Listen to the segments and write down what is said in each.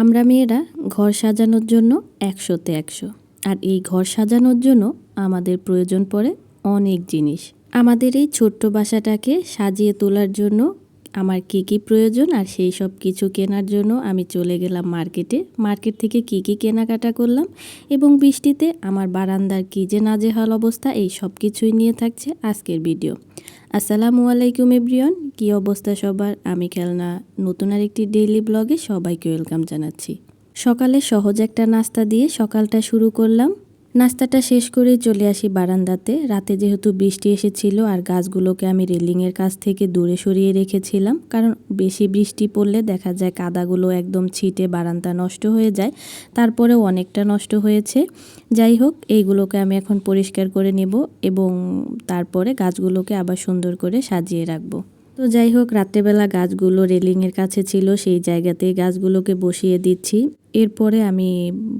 আমরা মেয়েরা ঘর সাজানোর জন্য একশোতে একশো। আর এই ঘর সাজানোর জন্য আমাদের প্রয়োজন পড়ে অনেক জিনিস। আমাদের এই ছোট্ট বাসাটাকে সাজিয়ে তোলার জন্য আমার কি কি প্রয়োজন আর সেই সব কিছু কেনার জন্য আমি চলে গেলাম মার্কেটে। মার্কেট থেকে কি কি কেনাকাটা করলাম এবং বৃষ্টিতে আমার বারান্দার কী যে নাজেহাল অবস্থা, এই সব কিছুই নিয়ে থাকছে আজকের ভিডিও। আসসালামু আলাইকুম এব্রিয়ন কী অবস্থা সবার? আমি খেলনা, নতুন আর একটি ডেইলি ব্লগে সবাইকে ওয়েলকাম জানাচ্ছি। সকালে সহজ একটা নাস্তা দিয়ে সকালটা শুরু করলাম। নাস্তাটা শেষ করে চলে আসি বারান্দাতে। রাতে যেহেতু বৃষ্টি এসেছিল আর গাছগুলোকে আমি রেলিংয়ের কাছ থেকে দূরে সরিয়ে রেখেছিলাম, কারণ বেশি বৃষ্টি পড়লে দেখা যায় কাদাগুলো একদম ছিটে বারান্দা নষ্ট হয়ে যায়, তারপরেও অনেকটা নষ্ট হয়েছে। যাই হোক, এইগুলোকে আমি এখন পরিষ্কার করে নেব এবং তারপরে গাছগুলোকে আবার সুন্দর করে সাজিয়ে রাখব। তো যাই হোক, রাত্রেবেলা গাছগুলো রেলিংয়ের কাছে ছিল, সেই জায়গাতেই গাছগুলোকে বসিয়ে দিচ্ছি। এরপরে আমি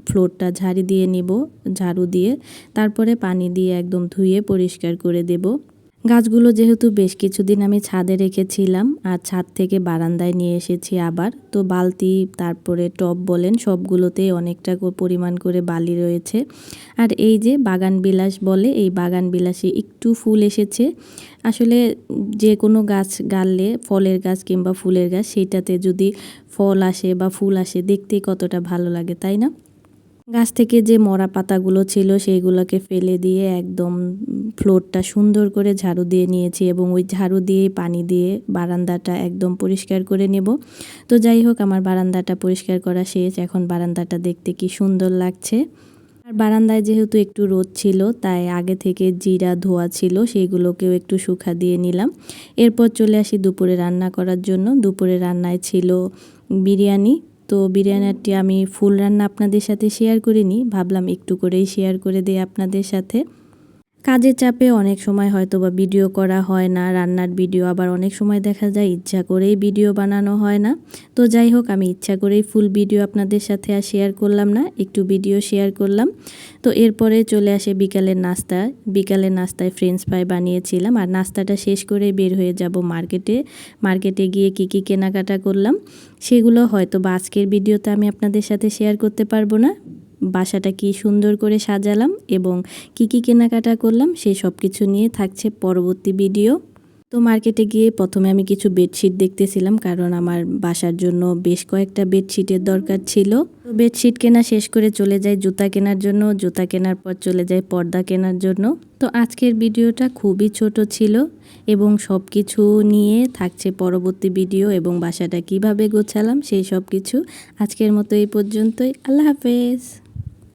ফ্লোরটা ঝাড়ি দিয়ে নিব, ঝাড়ু দিয়ে। তারপরে পানি দিয়ে একদম ধুয়ে পরিষ্কার করে দেব। গাছগুলো যেহেতু বেশ কিছুদিন আমি ছাদে রেখেছিলাম আর ছাদ থেকে বারান্দায় নিয়ে এসেছি আবার। তো বালতি, তারপরে টব বলেন সবগুলোতেই অনেকটা পরিমাণ করে বালি রয়েছে। আর এই যে বাগান বিলাস বলে, এই বাগান বিলাসে একটু ফুল এসেছে। আসলে যে কোনো গাছ গাললে ফলের গাছ কিংবা ফুলের গাছ সেইটাতে যদি ফল আসে বা ফুল আসে, দেখতে কতটা ভালো লাগে, তাই না? গাছ থেকে যে মরা পাতাগুলো ছিল সেইগুলোকে ফেলে দিয়ে একদম ফ্লোরটা সুন্দর করে ঝাড়ু দিয়ে নিয়েছি এবং ওই ঝাড়ু দিয়ে পানি দিয়ে বারান্দাটা একদম পরিষ্কার করে নেব। তো যাই হোক, আমার বারান্দাটা পরিষ্কার করা শেষ। এখন বারান্দাটা দেখতে কি সুন্দর লাগছে। আর বারান্দায় যেহেতু একটু রোদ ছিল, তাই আগে থেকে জিরা, ধোয়া ছিল, সেইগুলোকেও একটু শুকা দিয়ে নিলাম। এরপর চলে আসি দুপুরে রান্না করার জন্য। দুপুরে রান্নায় ছিল বিরিয়ানি তো বিরিয়ানিটি আমি ফুল রান্না আপনাদের সাথে শেয়ার করিনি ভাবলাম একটু করেই শেয়ার করে দিই আপনাদের সাথে। কাজের চাপে অনেক সময় হয়তো বা ভিডিও করা হয় না, রান্নার ভিডিও আবার অনেক সময় দেখা যায় ইচ্ছা করেই ভিডিও বানানো হয় না। তো যাই হোক, আমি ইচ্ছা করেই ফুল ভিডিও আপনাদের সাথে আর শেয়ার করলাম না, একটু ভিডিও শেয়ার করলাম। তো এরপরে চলে আসে বিকালের নাস্তা। বিকালের নাস্তায় ফ্রেঞ্চ ফ্রাই বানিয়েছিলাম আর নাস্তাটা শেষ করে বের হয়ে যাব মার্কেটে মার্কেটে গিয়ে কি কি কেনাকাটা করলাম, সেগুলো হয়তো বা আজকের ভিডিওতে আমি আপনাদের সাথে শেয়ার করতে পারব না। বাসাটা কি সুন্দর করে সাজালাম এবং কি কি কেনাকাটা করলাম সেই সব কিছু নিয়ে থাকছে পরবর্তী ভিডিও। তো মার্কেটে গিয়ে প্রথমে আমি কিছু বেডশিট দেখতেছিলাম কারণ আমার বাসার জন্য বেশ কয়েকটা বেডশিটের দরকার ছিল। তো বেডশিট কেনা শেষ করে চলে যাই জুতা কেনার জন্য, জুতা কেনার পর চলে যাই পর্দা কেনার জন্য। তো আজকের ভিডিওটা খুবই ছোট ছিল এবং সব কিছু নিয়ে থাকছে পরবর্তী ভিডিও এবং বাসাটা কীভাবে গোছালাম সেই সব কিছু আজকের মতো এই পর্যন্তই। আল্লাহ হাফেজ।